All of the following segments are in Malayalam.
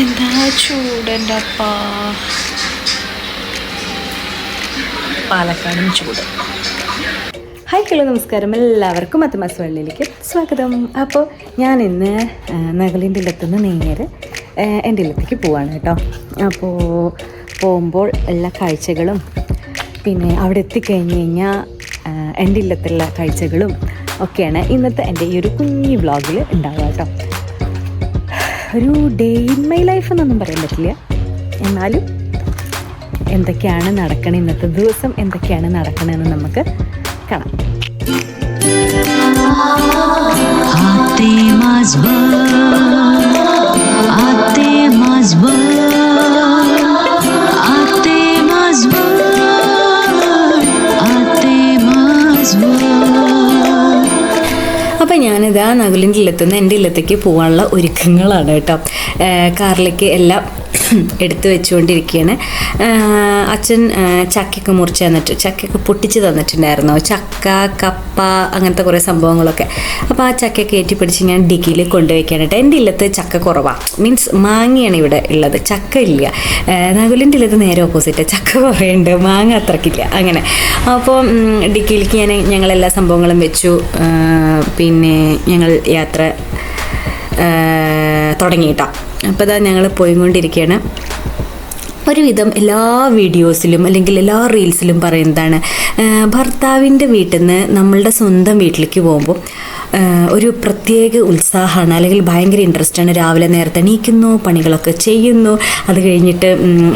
എന്താ ചൂടെന്റെ അപ്പാ പാലക്കാടും ചൂട്. ഹായ് ഹലോ നമസ്കാരം. എല്ലാവർക്കും മത്തമാസ് വള്ളിയിലേക്ക് സ്വാഗതം. അപ്പോൾ ഞാൻ ഇന്ന് നഗലിന്റെ ഇല്ലത്തുനിന്ന് നേരെ ആ, എന്റെ ഇല്ലത്തേക്ക് പോവാണ് കേട്ടോ. അപ്പോൾ പോകുമ്പോൾ എല്ലാ കാഴ്ചകളും പിന്നെ അവിടെ എത്തിക്കഴിഞ്ഞ് കഴിഞ്ഞാൽ എന്റെ ഇല്ലത്തുള്ള കാഴ്ചകളും ഒക്കെയാണ് ഇന്നത്തെ എന്റെ ഈ ഒരു കുഞ്ഞു വ്ളോഗിൽ ഉണ്ടാവുക കേട്ടോ. ഒരു ഡേ ഇൻ മൈ ലൈഫ് എന്നൊന്നും പറയാൻ പറ്റില്ല. എന്നാലും എന്തൊക്കെയാണ് നടക്കണത് ഇന്നത്തെ ദിവസം എന്തൊക്കെയാണ് നടക്കണതെന്ന് നമുക്ക് കാണാം. Happy Masbah ഞാനിതാ നകുലിന്റെ ഇല്ലത്തുനിന്ന് എന്റെ ഇല്ലത്തേക്ക് പോകാനുള്ള ഒരുക്കങ്ങളാണ് കേട്ടോ. കാറിലേക്ക് എല്ലാം എടുത്തു വെച്ചുകൊണ്ടിരിക്കുകയാണ്. അച്ഛൻ ചക്കയൊക്കെ മുറിച്ച് തന്നിട്ട് ചക്കയൊക്കെ പൊട്ടിച്ച് തന്നിട്ടുണ്ടായിരുന്നു. ചക്ക കപ്പ അങ്ങനത്തെ കുറേ സംഭവങ്ങളൊക്കെ. അപ്പോൾ ആ ചക്കയൊക്കെ ഏറ്റി പിടിച്ച് ഞാൻ ഡിഗ്രിയിൽ കൊണ്ടുവയ്ക്കാണ് കേട്ടോ എന്റെ ഇല്ലത്ത് ചക്ക കുറവാണ് മീൻസ് മാങ്ങയാണ് ഇവിടെ ഉള്ളത്. ചക്ക ഇല്ല. നകുലിന്റെ ഇല്ലത്ത് നേരെ ഓപ്പോസിറ്റ്. ചക്ക കുറേ ഉണ്ട് മാങ്ങ അത്രക്കില്ല. അങ്ങനെ. അപ്പോൾ ഡിഗ്രിയിലേക്ക് ഞാൻ ഞങ്ങളെല്ലാ സംഭവങ്ങളും വെച്ചു. പിന്നെ ഞങ്ങൾ യാത്ര തുടങ്ങിയിട്ടാണ് അപ്പോൾ ഇതാ ഞങ്ങൾ പോയിക്കൊണ്ടിരിക്കുകയാണ് ഒരുവിധം എല്ലാ വീഡിയോസിലും അല്ലെങ്കിൽ എല്ലാ റീൽസിലും പറയുന്നതാണ് ഭർത്താവിന്റെ വീട്ടിൽ നിന്ന് നമ്മളുടെ സ്വന്തം വീട്ടിലേക്ക് പോകുമ്പോൾ ഒരു പ്രത്യേക ഉത്സാഹമാണ് അല്ലെങ്കിൽ ഭയങ്കര ആണ്. രാവിലെ നേരത്തെ എണീക്കുന്നു പണികളൊക്കെ ചെയ്യുന്നു. അത് കഴിഞ്ഞിട്ട്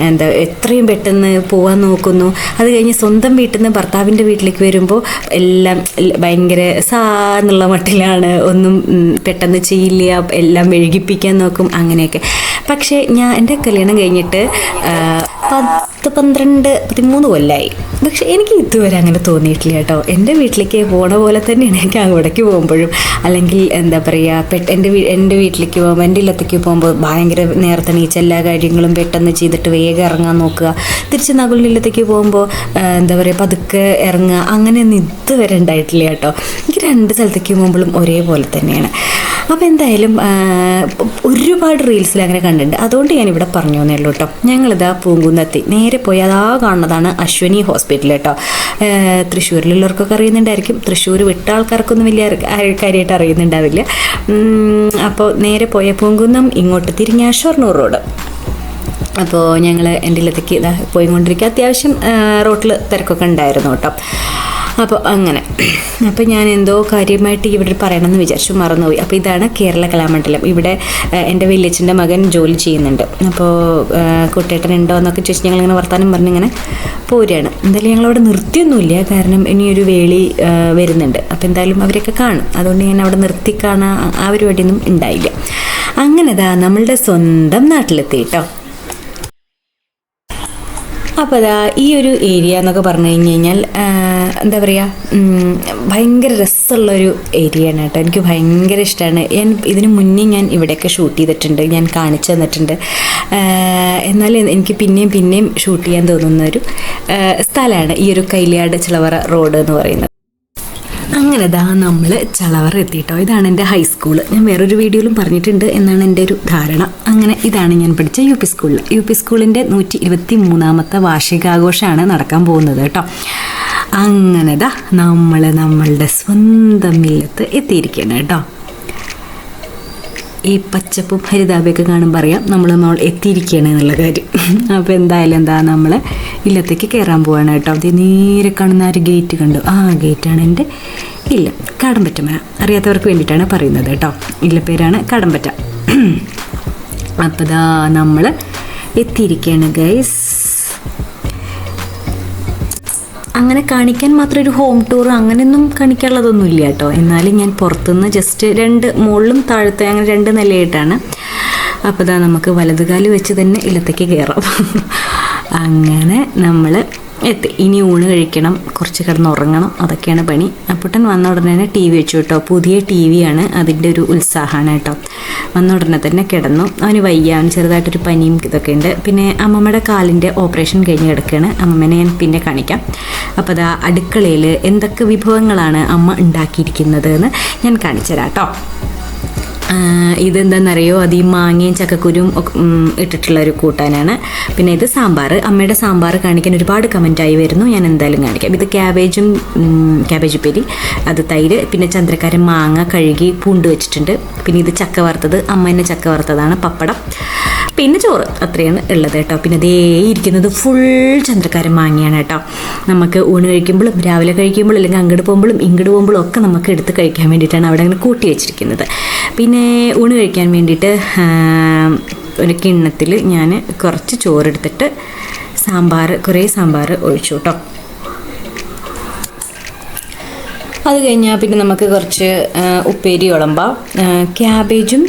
എന്താ എത്രയും പെട്ടെന്ന് പോവാൻ നോക്കുന്നു. അത് കഴിഞ്ഞ് സ്വന്തം വീട്ടിൽ നിന്ന് ഭർത്താവിന്റെ വീട്ടിലേക്ക് വരുമ്പോൾ എല്ലാം ഭയങ്കര സാ എന്നുള്ള മട്ടിലാണ്. ഒന്നും പെട്ടെന്ന് ചെയ്യില്ല എല്ലാം മെഴുകിപ്പിക്കാൻ നോക്കും അങ്ങനെയൊക്കെ. പക്ഷേ ഞാൻ എന്റെ കല്യാണം കഴിഞ്ഞിട്ട് പത്ത് പന്ത്രണ്ട് പതിമൂന്ന് കൊല്ലമായി പക്ഷെ എനിക്ക് ഇതുവരെ അങ്ങനെ തോന്നിയിട്ടില്ല കേട്ടോ. എന്റെ വീട്ടിലേക്ക് പോണ പോലെ തന്നെയാണ് എനിക്ക് അങ്ങോട്ടേക്ക് പോകുമ്പോഴും. അല്ലെങ്കിൽ എന്താ പറയുക പെട്ട് എന്റെ എന്റെ വീട്ടിലേക്ക് പോകുമ്പോൾ എന്റെ ഇല്ലത്തേക്ക് പോകുമ്പോൾ ഭയങ്കര നേരത്തെ നീച്ച എല്ലാ കാര്യങ്ങളും പെട്ടെന്ന് ചെയ്തിട്ട് വേഗം ഇറങ്ങാൻ നോക്കുക. തിരിച്ച് നകുലിന്റെ ഇല്ലത്തേക്ക് പോകുമ്പോൾ എന്താ പറയുക പതുക്കെ ഇറങ്ങുക. അങ്ങനെയൊന്നും ഇതുവരെ ഉണ്ടായിട്ടില്ല കേട്ടോ. എനിക്ക് രണ്ട് സ്ഥലത്തേക്ക് പോകുമ്പോഴും ഒരേപോലെ തന്നെയാണ്. അപ്പോൾ എന്തായാലും ഒരുപാട് റീൽസിൽ അങ്ങനെ കണ്ടിട്ടുണ്ട്. അതുകൊണ്ട് ഞാനിവിടെ പറഞ്ഞു തന്നേ ഉള്ളൂ കേട്ടോ. ഞങ്ങളിതാ പൂങ്കുന്നെത്തി നേരെ പോയി അതാ കാണുന്നതാണ് അശ്വനി ഹോസ്പിറ്റൽ. കേട്ടോ. തൃശ്ശൂരിലുള്ളവർക്കൊക്കെ അറിയുന്നുണ്ടായിരിക്കും. തൃശ്ശൂർ വിട്ട ആൾക്കാർക്കൊന്നും വലിയ കാര്യമായിട്ട് അറിയുന്നുണ്ടാവില്ല. അപ്പോൾ നേരെ പോയ പൂങ്കുന്നം ഇങ്ങോട്ട് തിരിഞ്ഞ ഷൊർണൂർ റോഡ്. അപ്പോൾ ഞങ്ങൾ എന്റെ ഇല്ലത്തേക്ക് പോയിക്കൊണ്ടിരിക്കുക. അത്യാവശ്യം റോട്ടിൽ തിരക്കൊക്കെ ഉണ്ടായിരുന്നു കേട്ടോ. അപ്പോൾ അങ്ങനെ. അപ്പോൾ ഞാൻ എന്തോ കാര്യമായിട്ട് ഇവിടെ പറയണമെന്ന് വിചാരിച്ചു മറന്നുപോയി. അപ്പോൾ ഇതാണ് കേരള കലാമണ്ഡലം. ഇവിടെ എന്റെ വലിയച്ഛന്റെ മകൻ ജോലി ചെയ്യുന്നുണ്ട്. അപ്പോൾ കുട്ടേട്ടൻ ഉണ്ടോ എന്നൊക്കെ ചോദിച്ച് ഞങ്ങളിങ്ങനെ വർത്താനം പറഞ്ഞിങ്ങനെ പോരുകയാണ് എന്തായാലും ഞങ്ങളവിടെ നിർത്തിയൊന്നുമില്ല. കാരണം ഇനിയൊരു വേളി വരുന്നുണ്ട്. അപ്പോൾ എന്തായാലും അവരൊക്കെ കാണും. അതുകൊണ്ട് ഞാൻ അവിടെ നിർത്തി കാണാൻ ആ പരിപാടിയൊന്നും ഉണ്ടായില്ല. അങ്ങനെ ദാ നമ്മളുടെ സ്വന്തം നാട്ടിലെത്തി കേട്ടോ. അപ്പോൾ അതാ ഈ ഒരു ഏരിയ എന്നൊക്കെ പറഞ്ഞു കഴിഞ്ഞ് കഴിഞ്ഞാൽ എന്താ പറയുക ഭയങ്കര രസമുള്ളൊരു ഏരിയ ആണ് കേട്ടോ. എനിക്ക് ഭയങ്കര ഇഷ്ടമാണ് ഞാൻ ഇതിന് മുന്നേ ഞാൻ ഇവിടെയൊക്കെ ഷൂട്ട് ചെയ്തിട്ടുണ്ട്. ഞാൻ കാണിച്ചു തന്നിട്ടുണ്ട്. എന്നാൽ എനിക്ക് പിന്നെയും പിന്നെയും ഷൂട്ട് ചെയ്യാൻ തോന്നുന്ന ഒരു സ്ഥലമാണ് ഈ ഒരു കൈലിയാട് ചിലവറ റോഡ് എന്ന് പറയുന്നത്. അങ്ങനെ ദാ നമ്മൾ ചളവർ എത്തിയിട്ടോ ഇതാണ് എന്റെ ഹൈസ്കൂൾ ഞാൻ വേറൊരു വീഡിയോയിലും പറഞ്ഞിട്ടുണ്ട് എന്നാണ് എന്റെ ഒരു ധാരണ. അങ്ങനെ ഇതാണ് ഞാൻ പഠിച്ച യു പി സ്കൂളിൽ യു പി സ്കൂളിന്റെ നൂറ്റി ഇരുപത്തി മൂന്നാമത്തെ വാർഷികാഘോഷമാണ് നടക്കാൻ പോകുന്നത് കേട്ടോ. അങ്ങനെ ദാ നമ്മൾ നമ്മളുടെ സ്വന്തം മില്ലത്ത് എത്തിയിരിക്കുകയാണ് കേട്ടോ. ഈ പച്ചപ്പും ഹരിതാപയൊക്കെ കാണുമ്പോൾ അറിയാം നമ്മൾ നമ്മൾ എത്തിയിരിക്കുകയാണ് എന്നുള്ള കാര്യം. അപ്പോൾ എന്തായാലും എന്താ നമ്മൾ ഇല്ലത്തേക്ക് കയറാൻ പോവാണ് കേട്ടോ. അത് നേരെ കാണുന്ന ആ ഒരു ഗേറ്റ് കണ്ടു. ആ ഗേറ്റാണ് എന്റെ ഇല്ല കടമ്പറ്റമന അറിയാത്തവർക്ക് വേണ്ടിയിട്ടാണ് പറയുന്നത് കേട്ടോ. ഇല്ല പേരാണ് കടമ്പറ്റ. അപ്പോൾ ഇതാ നമ്മൾ എത്തിയിരിക്കുകയാണ് ഗൈസ് അങ്ങനെ കാണിക്കാൻ മാത്രം ഒരു ഹോം ടൂർ അങ്ങനെയൊന്നും കാണിക്കാനുള്ളതൊന്നും ഇല്ല കേട്ടോ. എന്നാലും ഞാൻ പുറത്തുനിന്ന് ജസ്റ്റ് രണ്ട് മുകളിലും താഴത്തെ അങ്ങനെ രണ്ട് നിലയായിട്ടാണ്. അപ്പോൾ ഇതാ നമുക്ക് വലതുകാൽ വെച്ച് തന്നെ ഇല്ലത്തേക്ക് കയറാം. അങ്ങനെ നമ്മൾ എത്തി. ഇനി ഊണ് കഴിക്കണം കുറച്ച് കിടന്ന് ഉറങ്ങണം അതൊക്കെയാണ് പണി. അപ്പുട്ടൻ വന്ന ഉടനെ തന്നെ ടി വി വെച്ചു കേട്ടോ. പുതിയ ടി വിയാണ് അതിന്റെ ഒരു ഉത്സാഹമാണ് കേട്ടോ. വന്ന ഉടനെ തന്നെ കിടന്നു. അവന് വയ്യ അവന് ചെറുതായിട്ടൊരു പനിയും ഇതൊക്കെ ഉണ്ട്. പിന്നെ അമ്മമ്മയുടെ കാലിന്റെ ഓപ്പറേഷൻ കഴിഞ്ഞ് കിടക്കുകയാണ്. അമ്മമ്മനെ ഞാൻ പിന്നെ കാണിക്കാം. അപ്പോൾ അതാ അടുക്കളയിൽ എന്തൊക്കെ വിഭവങ്ങളാണ് അമ്മ ഉണ്ടാക്കിയിരിക്കുന്നത് എന്ന് ഞാൻ കാണിച്ചു തരാം കേട്ടോ. ഇതെന്താണെന്നറിയോ അത് ഈ മാങ്ങയും ചക്കക്കുരും ഇട്ടിട്ടുള്ള ഒരു കൂട്ടാനാണ്. പിന്നെ ഇത് സാമ്പാർ. അമ്മയുടെ സാമ്പാർ കാണിക്കാൻ ഒരുപാട് കമന്റായി വരുന്നു. ഞാൻ എന്തായാലും കാണിക്കാം. ഇത് ക്യാബേജും ക്യാബേജ് ഉപ്പേരി അത് തൈര് പിന്നെ ചന്ദ്രക്കാരൻ മാങ്ങ കഴുകി പൂണ്ട് വെച്ചിട്ടുണ്ട്. പിന്നെ ഇത് ചക്ക വറുത്തത് അമ്മ തന്നെ ചക്ക വറുത്തതാണ് പപ്പടം. പിന്നെ ചോറ് അത്രയാണ് ഉള്ളത് കേട്ടോ. പിന്നെ ദേ ഇരിക്കുന്നത് ഫുൾ ചന്ദ്രക്കാരൻ മാങ്ങയാണ് കേട്ടോ. നമുക്ക് ഊണ് കഴിക്കുമ്പോഴും രാവിലെ കഴിക്കുമ്പോഴും അല്ലെങ്കിൽ അങ്ങോട്ട് പോകുമ്പോഴും ഇങ്ങോട്ട് പോകുമ്പോഴും ഒക്കെ നമുക്ക് എടുത്ത് കഴിക്കാൻ വേണ്ടിയിട്ടാണ് അവിടെ അങ്ങനെ കൂട്ടി വെച്ചിരിക്കുന്നത്. പിന്നെ ഊണ് കഴിക്കാൻ വേണ്ടിയിട്ട് ഒരു കിണ്ണത്തിൽ ഞാൻ കുറച്ച് ചോറെടുത്തിട്ട് സാമ്പാർ കുറേ സാമ്പാർ ഒഴിച്ചു കേട്ടോ. അത് കഴിഞ്ഞാൽ പിന്നെ നമുക്ക് കുറച്ച് ഉപ്പേരി ഉളമ്പ ക്യാബേജും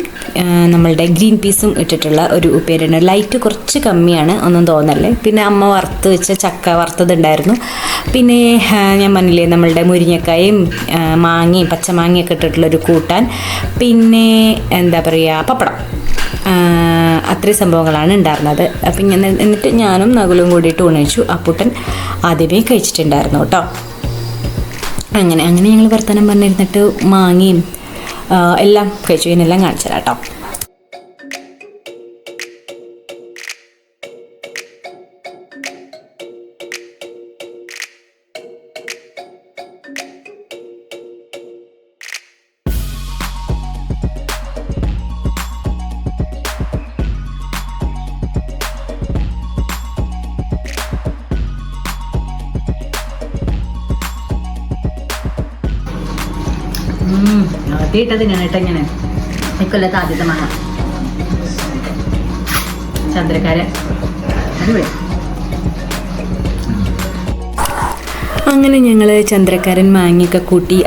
നമ്മളുടെ ഗ്രീൻ പീസും ഇട്ടിട്ടുള്ള ഒരു ഉപ്പേരിയാണ് ലൈറ്റ് കുറച്ച് കമ്മിയാണ് ഒന്നും തോന്നല്ലേ? പിന്നെ അമ്മ വറുത്ത് വെച്ച ചക്ക വറുത്തതുണ്ടായിരുന്നു. പിന്നെ ഞാൻ പറഞ്ഞില്ലേ നമ്മളുടെ മുരിങ്ങക്കായും മാങ്ങയും പച്ചമാങ്ങയൊക്കെ ഇട്ടിട്ടുള്ളൊരു കൂട്ടാൻ. പിന്നെ എന്താ പറയുക പപ്പടം. അത്രയും സംഭവങ്ങളാണ് ഉണ്ടായിരുന്നത്. അപ്പം ഞാൻ എന്നിട്ട് ഞാനും നകുലും കൂടിയിട്ട് ഉണയിച്ചു അപ്പൂട്ടൻ ആദ്യമേ കഴിച്ചിട്ടുണ്ടായിരുന്നു കേട്ടോ. അങ്ങനെ അങ്ങനെ ഞങ്ങൾ വർത്തമാനം പറഞ്ഞിരുന്നിട്ട് മാങ്ങയും എല്ലാം കഴിച്ചു. ഇതിനെല്ലാം കാണിച്ചു കേട്ടോ. ആദ്യമായിട്ടത് ഞാൻ കേട്ടോ ഇങ്ങനെ ഇക്കൊല്ലത്തെ ആദ്യത്തെ മഴ ചന്ദ്രക്കാരൻ അടിപൊളി. അങ്ങനെ ഞങ്ങൾ ചന്ദ്രക്കാരൻ മാങ്ങയൊക്കെ കൂട്ടി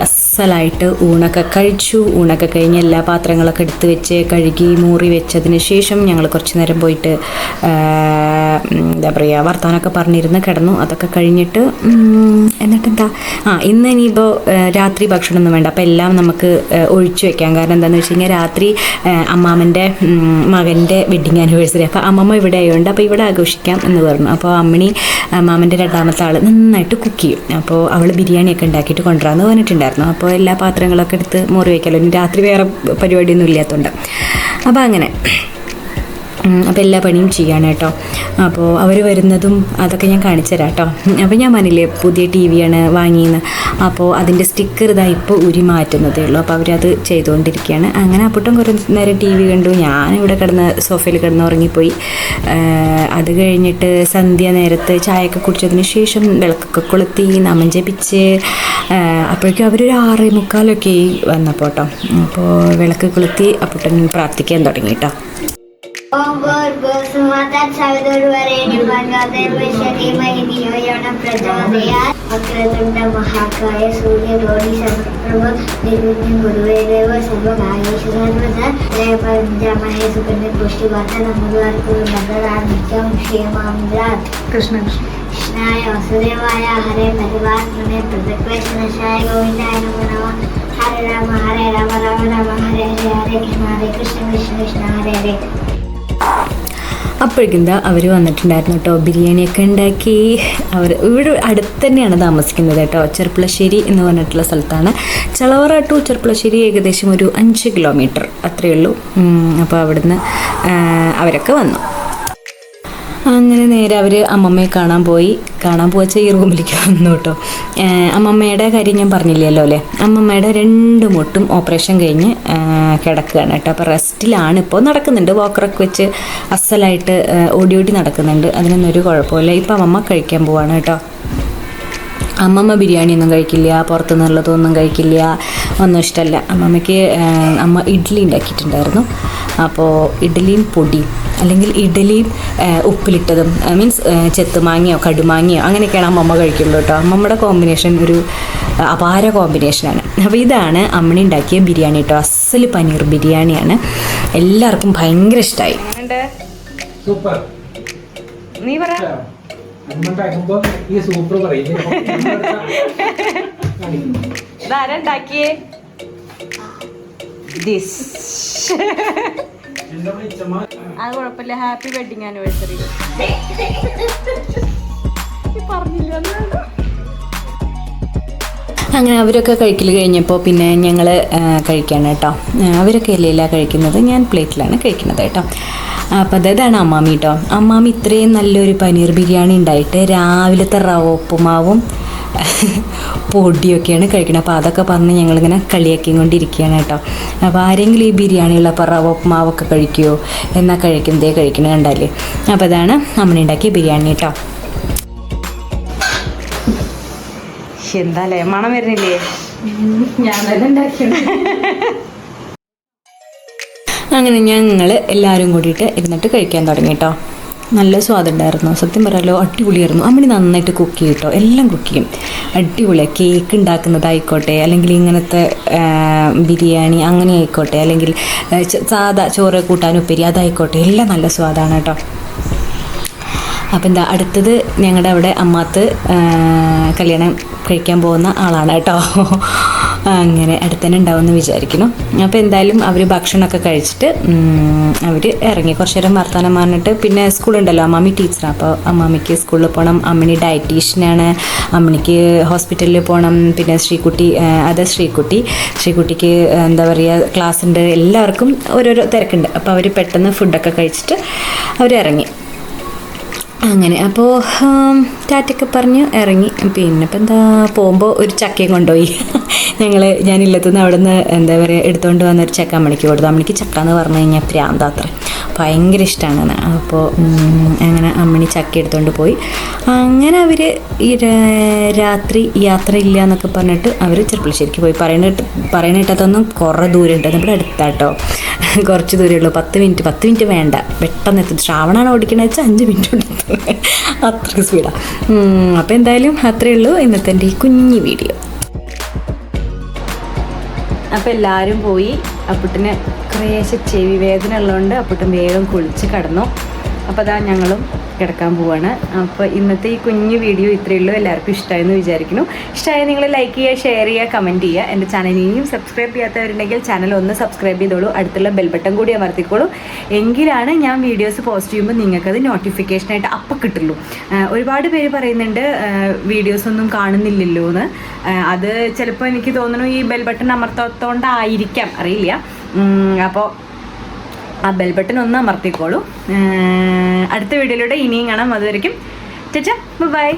അസലായിട്ട് ഊണൊക്കെ കഴിച്ചു. ഊണൊക്കെ കഴിഞ്ഞ് എല്ലാ പാത്രങ്ങളൊക്കെ എടുത്ത് വെച്ച് കഴുകി മൂറി വെച്ചതിന് ശേഷം ഞങ്ങൾ കുറച്ച് നേരം പോയിട്ട് എന്താ പറയുക വർത്തമാനമൊക്കെ പറഞ്ഞിരുന്ന് കിടന്നു. അതൊക്കെ കഴിഞ്ഞിട്ട് എന്നിട്ട് എന്താ ആ ഇന്ന് ഇനിയിപ്പോൾ രാത്രി ഭക്ഷണമൊന്നും വേണ്ട. അപ്പോൾ എല്ലാം നമുക്ക് ഒഴിച്ചു വെക്കാം. കാരണം എന്താണെന്ന് വെച്ച് കഴിഞ്ഞാൽ രാത്രി അമ്മാമന്റെ മകന്റെ വെഡിങ് ആനിവേഴ്സറി അപ്പോൾ അമ്മമ്മ ഇവിടെ ആയതുകൊണ്ട് അപ്പോൾ ഇവിടെ ആഘോഷിക്കാം എന്ന് പറഞ്ഞു. അപ്പോൾ അമ്മിണി അമ്മാമന്റെ രണ്ടാമത്തെ ആൾ നന്നായിട്ട് കുക്ക് ചെയ്യും. അപ്പോൾ അവൾ ബിരിയാണിയൊക്കെ ഉണ്ടാക്കിയിട്ട് കൊണ്ടുവരാമെന്ന് പറഞ്ഞിട്ടുണ്ടായിരുന്നു. അപ്പോൾ എല്ലാ പാത്രങ്ങളൊക്കെ എടുത്ത് മുറി വയ്ക്കാമല്ലോ ഇനി രാത്രി വേറെ പരിപാടിയൊന്നും ഇല്ലാത്തതുകൊണ്ട് അപ്പോൾ അങ്ങനെ. അപ്പോൾ എല്ലാ പണിയും ചെയ്യാണ് കേട്ടോ. അപ്പോൾ അവർ വരുന്നതും അതൊക്കെ ഞാൻ കാണിച്ചു തരാം കേട്ടോ അപ്പോൾ ഞാൻ പറഞ്ഞില്ലേ പുതിയ ടി വിയാണ് വാങ്ങിയെന്ന് അപ്പോൾ അതിന്റെ സ്റ്റിക്കർ ഇതാ ഇപ്പോൾ ഉരി മാറ്റുന്നതേ ഉള്ളൂ. അപ്പോൾ അവരത് ചെയ്തുകൊണ്ടിരിക്കുകയാണ് അങ്ങനെ അപ്പോട്ടും കുറേ നേരം ടി വി കണ്ടു. ഇവിടെ കിടന്ന് സോഫയിൽ കിടന്ന് ഉറങ്ങിപ്പോയി. അത് കഴിഞ്ഞിട്ട് സന്ധ്യ നേരത്ത് ചായയൊക്കെ കുടിച്ചതിന് ശേഷം വിളക്കൊക്കെ കൊളുത്തി നമഞ്ചപ്പിച്ച് അപ്പോഴേക്കും അവരൊരു ആറേ മുക്കാലൊക്കെ വന്നപ്പോൾ കേട്ടോ അപ്പോൾ വിളക്ക് കൊളുത്തി അപ്പുട്ടൻ പ്രാർത്ഥിക്കാൻ തുടങ്ങി കേട്ടോ Sumata Chavidurvareni Bhagavate Vishati Mahiniyo Yana Prajavadaya Akratunda Mahakaya Surya Gori Sarvaprabha Nirvitya Guruve Deva Sarva Nagesha Sarvata Jaya Panjamahe Sukanya Pushti Vata Namudvar Kuru Bhagavad Nityam Shiyamamdrat Krishna Krishnaya Vasudevaya Hare Parivar Mune Pradakveshanashaya Govindaya Namanava Hare Rama Hare Rama Rama Rama Hare Hare Hare Krishna Hare Krishna Krishna Krishna Hare Hare അപ്പോഴേക്കെന്താ അവർ വന്നിട്ടുണ്ടായിരുന്നു കേട്ടോ ബിരിയാണിയൊക്കെ ഉണ്ടാക്കി. അവർ ഇവിടെ അടുത്ത് തന്നെയാണ് താമസിക്കുന്നത് കേട്ടോ ചെറുപ്പുളശ്ശേരി എന്ന് പറഞ്ഞിട്ടുള്ള സ്ഥലത്താണ്. ചളവറ ടു ചെറുപ്പുളശ്ശേരി ഏകദേശം ഒരു അഞ്ച് കിലോമീറ്റർ അത്രയേ ഉള്ളൂ. അപ്പോൾ അവിടുന്ന് അവരൊക്കെ വന്നു. അങ്ങനെ നേരെ അവർ അമ്മമ്മയെ കാണാൻ പോയി. കാണാൻ പോവച്ച ഈ റൂമിലേക്ക് വന്നു കേട്ടോ. അമ്മമ്മയുടെ കാര്യം ഞാൻ പറഞ്ഞില്ലല്ലോ അല്ലേ? അമ്മമ്മയുടെ രണ്ട് മുട്ടും ഓപ്പറേഷൻ കഴിഞ്ഞ് കിടക്കുകയാണ് കേട്ടോ. അപ്പോൾ റെസ്റ്റിലാണ് ഇപ്പോൾ നടക്കുന്നുണ്ട്. വോക്കറൊക്കെ വെച്ച് അസലായിട്ട് ഓടി ഓടി നടക്കുന്നുണ്ട്. അതിനൊന്നും ഒരു കുഴപ്പമില്ല. ഇപ്പോൾ അമ്മമ്മ കഴിക്കാൻ പോവാണ് കേട്ടോ. അമ്മമ്മ ബിരിയാണി ഒന്നും കഴിക്കില്ല പുറത്തുനിന്നുള്ളതൊന്നും കഴിക്കില്ല ഒന്നും ഇഷ്ടമല്ല അമ്മമ്മയ്ക്ക് അമ്മ ഇഡ്ഡലി ഉണ്ടാക്കിയിട്ടുണ്ടായിരുന്നു. അപ്പോൾ ഇഡ്ഡലിയും പൊടിയും അല്ലെങ്കിൽ ഇഡ്ഡലിയും ഉപ്പിലിട്ടതും മീൻസ് ചെത്തുമാങ്ങയോ കടുമാങ്ങയോ അങ്ങനെയൊക്കെയാണ് അമ്മമ്മ കഴിക്കുള്ളൂ കേട്ടോ. അമ്മമ്മയുടെ കോമ്പിനേഷൻ ഒരു അപാര കോമ്പിനേഷനാണ് അപ്പോൾ ഇതാണ് അമ്മണി ഉണ്ടാക്കിയ ബിരിയാണി കേട്ടോ. അസൽ പനീർ ബിരിയാണിയാണ്. എല്ലാവർക്കും ഭയങ്കര ഇഷ്ടമായി സൂപ്പർ. നീ പറ. ഉണ്ടാക്കുമ്പോ ഈ സൂപ്പർ പറയും. ദിസ് അത് കുഴപ്പമില്ല. ഹാപ്പി വെഡിങ് ആനിവേഴ്സറി പറഞ്ഞില്ല അങ്ങനെ അവരൊക്കെ കഴിക്കൽ കഴിഞ്ഞപ്പോൾ പിന്നെ ഞങ്ങൾ കഴിക്കുകയാണ് കേട്ടോ. അവരൊക്കെ ഇല്ലയില്ല കഴിക്കുന്നത്? ഞാൻ പ്ലേറ്റിലാണ് കഴിക്കുന്നത് കേട്ടോ. അപ്പോൾ അതാണ് അമ്മാമി കേട്ടോ അമ്മാമി ഇത്രയും നല്ലൊരു പനീർ ബിരിയാണി ഉണ്ടായിട്ട് രാവിലത്തെ റവ ഉപ്പുമാവും പൊടിയൊക്കെയാണ് കഴിക്കുന്നത് അപ്പോൾ അതൊക്കെ പറഞ്ഞ് ഞങ്ങളിങ്ങനെ കളിയാക്കി കൊണ്ടിരിക്കുകയാണ് കേട്ടോ. അപ്പോൾ ആരെങ്കിലും ഈ ബിരിയാണിയുള്ളപ്പോൾ റവ ഉപ്പുമാവൊക്കെ കഴിക്കുമോ എന്നാൽ കഴിക്കുന്നതേ കഴിക്കണേ കണ്ടാൽ അപ്പോൾ അതാണ് അമ്മ ഉണ്ടാക്കിയ ബിരിയാണി കേട്ടോ എന്താ അല്ലേ മണം വരുന്നില്ലേ? ഞാൻ തന്നെ ഉണ്ടാക്കിയാണ് അങ്ങനെ ഞങ്ങൾ എല്ലാവരും കൂടിയിട്ട് ഇരുന്നിട്ട് കഴിക്കാൻ തുടങ്ങി കേട്ടോ നല്ല സ്വാദുണ്ടായിരുന്നു സത്യം പറയാലോ അടിപൊളിയായിരുന്നു. അമ്മണി നന്നായിട്ട് കുക്ക് ചെയ്യും കേട്ടോ എല്ലാം കുക്ക് ചെയ്യും. അടിപൊളിയാണ് കേക്ക് ഉണ്ടാക്കുന്നതായിക്കോട്ടെ അല്ലെങ്കിൽ ഇങ്ങനത്തെ ബിരിയാണി അങ്ങനെ ആയിക്കോട്ടെ അല്ലെങ്കിൽ സാധാ ചോറ് കൂട്ടാൻ ഉപ്പേരി അതായിക്കോട്ടെ എല്ലാം നല്ല സ്വാദാണ് കേട്ടോ അപ്പം എന്താ അടുത്തത് ഞങ്ങളുടെ അവിടെ അമ്മാത്ത് കല്യാണം കഴിക്കാൻ പോകുന്ന ആളാണ് കേട്ടോ അങ്ങനെ അടുത്തന്നെ ഉണ്ടാവുമെന്ന് വിചാരിക്കുന്നു. അപ്പോൾ എന്തായാലും അവർ ഭക്ഷണമൊക്കെ കഴിച്ചിട്ട് അവർ ഇറങ്ങി. കുറച്ച് നേരം വർത്തമാനം പറഞ്ഞിട്ട് പിന്നെ സ്കൂളുണ്ടല്ലോ അമ്മാമി ടീച്ചറാണ് അപ്പോൾ അമ്മാമിക്ക് സ്കൂളിൽ പോകണം അമ്മിണി ഡയറ്റീഷ്യനാണ്. അമ്മിണിക്ക് ഹോസ്പിറ്റലിൽ പോകണം പിന്നെ ശ്രീകുട്ടി അത് ശ്രീകുട്ടി. ശ്രീകുട്ടിക്ക് എന്താ പറയുക ക്ലാസ് ഉണ്ട് എല്ലാവർക്കും ഓരോരോ തിരക്കുണ്ട്. അപ്പോൾ അവർ പെട്ടെന്ന് ഫുഡൊക്കെ കഴിച്ചിട്ട് അവർ ഇറങ്ങി. അങ്ങനെ അപ്പോൾ ടാറ്റൊക്കെ പറഞ്ഞ് ഇറങ്ങി. പിന്നെ ഇപ്പം എന്താ പോകുമ്പോൾ ഒരു ചക്കയും കൊണ്ടുപോയി. ഞങ്ങൾ ഞാനില്ലത്തുനിന്ന് അവിടെ നിന്ന് എന്താ പറയുക എടുത്തുകൊണ്ട് വന്ന ഒരു ചക്ക അമ്മണിക്ക് കൊടുത്തു. അമ്മണിക്ക് ചക്ക എന്ന് പറഞ്ഞു കഴിഞ്ഞാൽ പ്രാന്താത്ര ഭയങ്കര ഇഷ്ടമാണ് അപ്പോൾ അങ്ങനെ അമ്മണി ചക്ക എടുത്തുകൊണ്ട് പോയി. അങ്ങനെ അവർ ഈ രാത്രി ഇല്ല എന്നൊക്കെ പറഞ്ഞിട്ട് അവർ ചെറുപ്പളശ്ശേരിക്ക് പോയി. പറയണ പറയണ കേട്ടതൊന്നും കുറേ ദൂരം ഉണ്ട്. നമ്മുടെ അടുത്താട്ടോ. കുറച്ച് ദൂരമേ ഉള്ളൂ. പത്ത് മിനിറ്റ് പത്ത് മിനിറ്റ് വേണ്ട. പെട്ടെന്ന് എത്തും. ശ്രാവണാണ് ഓടിക്കണത് വെച്ചാൽ അഞ്ച് മിനിറ്റ് ഉണ്ട് അത്ര സ്പീഡാണ് അപ്പോൾ എന്തായാലും അത്രയേ ഉള്ളൂ ഇന്നത്തെ എന്റെ ഈ കുഞ്ഞി വീഡിയോ. അപ്പോൾ എല്ലാവരും പോയി അപ്പുട്ടിന് കുറേശ്ശെ ചെവി വേദന ഉള്ളതുകൊണ്ട് അപ്പുട്ടൻ വേഗം കുളിച്ച് കിടന്നു. അപ്പോൾ അതാ ഞങ്ങളും കിടക്കാൻ പോവാണ്. അപ്പോൾ ഇന്നത്തെ ഈ കുഞ്ഞു വീഡിയോ ഇത്രയേ ഉള്ളൂ. എല്ലാവർക്കും ഇഷ്ടമായെന്ന് വിചാരിക്കുന്നു. ഇഷ്ടമായി നിങ്ങൾ ലൈക്ക് ചെയ്യുക ഷെയർ ചെയ്യുക കമന്റ് ചെയ്യുക. എന്റെ ചാനൽ ഇനിയും സബ്സ്ക്രൈബ് ചെയ്യാത്തവരുണ്ടെങ്കിൽ ചാനൽ ഒന്ന് സബ്സ്ക്രൈബ് ചെയ്തോളൂ. അടുത്തുള്ള ബെൽബട്ടൺ കൂടി അമർത്തിക്കോളൂ. എങ്കിലാണ് ഞാൻ വീഡിയോസ് പോസ്റ്റ് ചെയ്യുമ്പോൾ നിങ്ങൾക്കത് നോട്ടിഫിക്കേഷനായിട്ട് അപ്പം കിട്ടുള്ളൂ. ഒരുപാട് പേര് പറയുന്നുണ്ട് വീഡിയോസ് ഒന്നും കാണുന്നില്ലല്ലോ എന്ന് അത് ചിലപ്പോൾ എനിക്ക് തോന്നുന്നു ഈ ബെൽ ബട്ടൺ അമർത്താത്തോണ്ടായിരിക്കാം. അറിയില്ല. അപ്പോൾ ആ ബെൽ ബട്ടൺ ഒന്ന് അമർത്തിക്കോളൂ. അടുത്ത വീഡിയോയിലൂടെ ഇനിയും കാണാം. അതുവരെയ്ക്കും ചേച്ചാ ബൈ